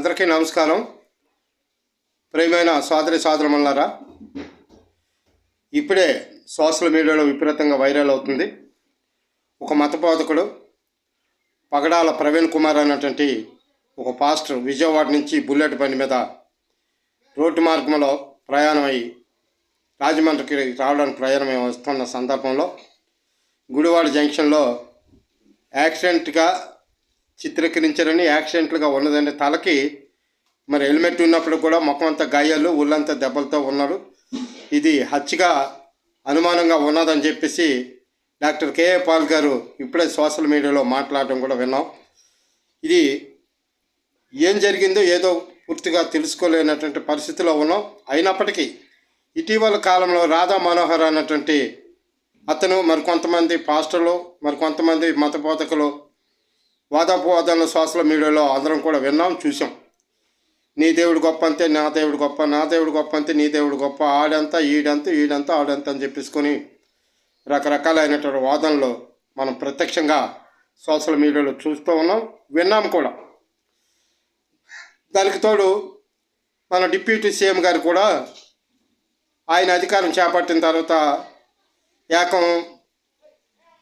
అందరికీ నమస్కారం. ప్రియమైన సోదరి సోదరమల్లారా ఇప్పుడే సోషల్ మీడియాలో విపరీతంగా వైరల్ అవుతుంది. ఒక మత బోధకుడు పగడాల ప్రవీణ్ కుమార్ అనేటువంటి ఒక పాస్టర్ విజయవాడ నుంచి బుల్లెట్ బండి మీద రోడ్డు మార్గంలో ప్రయాణమై రాజమండ్రికి రావడానికి ప్రయాణమై వస్తున్న సందర్భంలో గుడివాడ జంక్షన్లో యాక్సిడెంట్గా చిత్రీకరించారని యాక్సిడెంట్లుగా ఉన్నదండి. తలకి మరి హెల్మెట్ ఉన్నప్పుడు కూడా ముఖం అంతా గాయాలు ఒళ్ళంతా దెబ్బలతో ఉన్నాడు ఇది హత్యగా అనుమానంగా ఉన్నదని చెప్పేసి డాక్టర్ కేఏ పాల్ గారు ఇప్పుడే సోషల్ మీడియాలో మాట్లాడడం కూడా విన్నాం. ఇది ఏం జరిగిందో ఏదో పూర్తిగా తెలుసుకోలేనటువంటి పరిస్థితిలో ఉన్నాం. అయినప్పటికీ ఇటీవల కాలంలో రాధా మనోహర్ అన్నటువంటి అతను మరికొంతమంది పాస్టర్లు మరికొంతమంది మత బోధకులు వాదోపవాదాలను సోషల్ మీడియాలో అందరం కూడా విన్నాం చూసాం నీ దేవుడు గొప్ప అంతే నా దేవుడు గొప్ప నా దేవుడు గొప్ప అంతే నీ దేవుడు గొప్ప ఆడంతా ఈడంతా ఈడంతా ఆడంతా అని చెప్పేసుకొని రకరకాలైనటువంటి వాదనలు మనం ప్రత్యక్షంగా సోషల్ మీడియాలో చూస్తూ ఉన్నాం విన్నాం కూడా. దానికి తోడు మన డిప్యూటీ సీఎం గారు కూడా ఆయన అధికారం చేపట్టిన తర్వాత ఏకం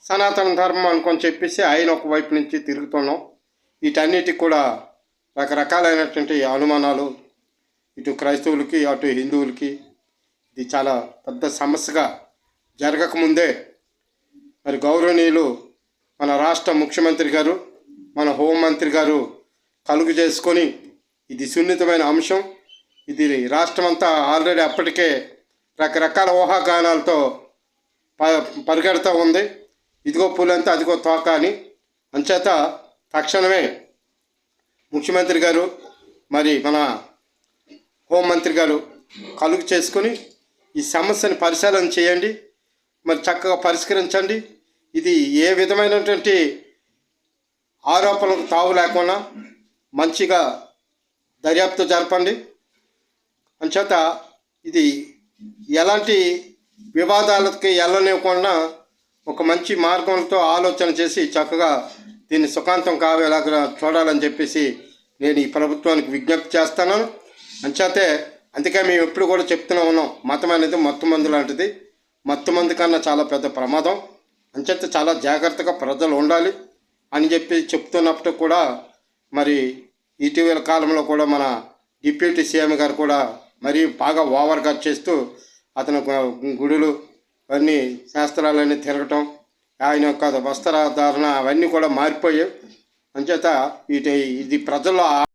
సనాతన ధర్మం అనుకొని చెప్పేసి ఆయన ఒక వైపు నుంచి తిరుగుతున్నాం. వీటన్నిటికి కూడా రకరకాలైనటువంటి అనుమానాలు ఇటు క్రైస్తవులకి అటు హిందువులకి ఇది చాలా పెద్ద సమస్యగా జరగకముందే మరి గౌరవనీయులు మన రాష్ట్ర ముఖ్యమంత్రి గారు మన హోంమంత్రి గారు కలుగు చేసుకొని ఇది సున్నితమైన అంశం. ఇది రాష్ట్రమంతా ఆల్రెడీ అప్పటికే రకరకాల ఊహాగానాలతో ప పరిగెడుతూ ఉంది. ఇదిగో పూలంతా అదిగో తోక అని. అంచేత తక్షణమే ముఖ్యమంత్రి గారు మరి మన హోంమంత్రి గారు కలుగు చేసుకొని ఈ సమస్యని పరిశీలన చేయండి. మరి చక్కగా పరిష్కరించండి. ఇది ఏ విధమైనటువంటి ఆరోపణలకు తావు లేకుండా మంచిగా దర్యాప్తు జరపండి. అంచేత ఇది ఎలాంటి వివాదాలకి వెళ్ళనివ్వకుండా ఒక మంచి మార్గంతో ఆలోచన చేసి చక్కగా దీన్ని సుఖాంతం కావేలాగా చూడాలని చెప్పేసి నేను ఈ ప్రభుత్వానికి విజ్ఞప్తి చేస్తాను అంచేతే అందుకే మేము ఎప్పుడు కూడా చెప్తూనే ఉన్నాం మతం అనేది మత్తు మందు లాంటిది. మత్తు మందు కన్నా చాలా పెద్ద ప్రమాదం. అంచేత చాలా జాగ్రత్తగా ప్రజలు ఉండాలి అని చెప్పి చెప్తున్నప్పుడు కూడా మరి ఇటీవల కాలంలో కూడా మన డిప్యూటీ సీఎం గారు కూడా మరీ బాగా ఓవర్గా చేస్తూ అతను గుడులు అన్నీ శాస్త్రాలన్నీ తిరగటం ఆయన యొక్క వస్త్రధారణ అవన్నీ కూడా మారిపోయాయి. అంచేత ఇది ఇది ప్రజల్లో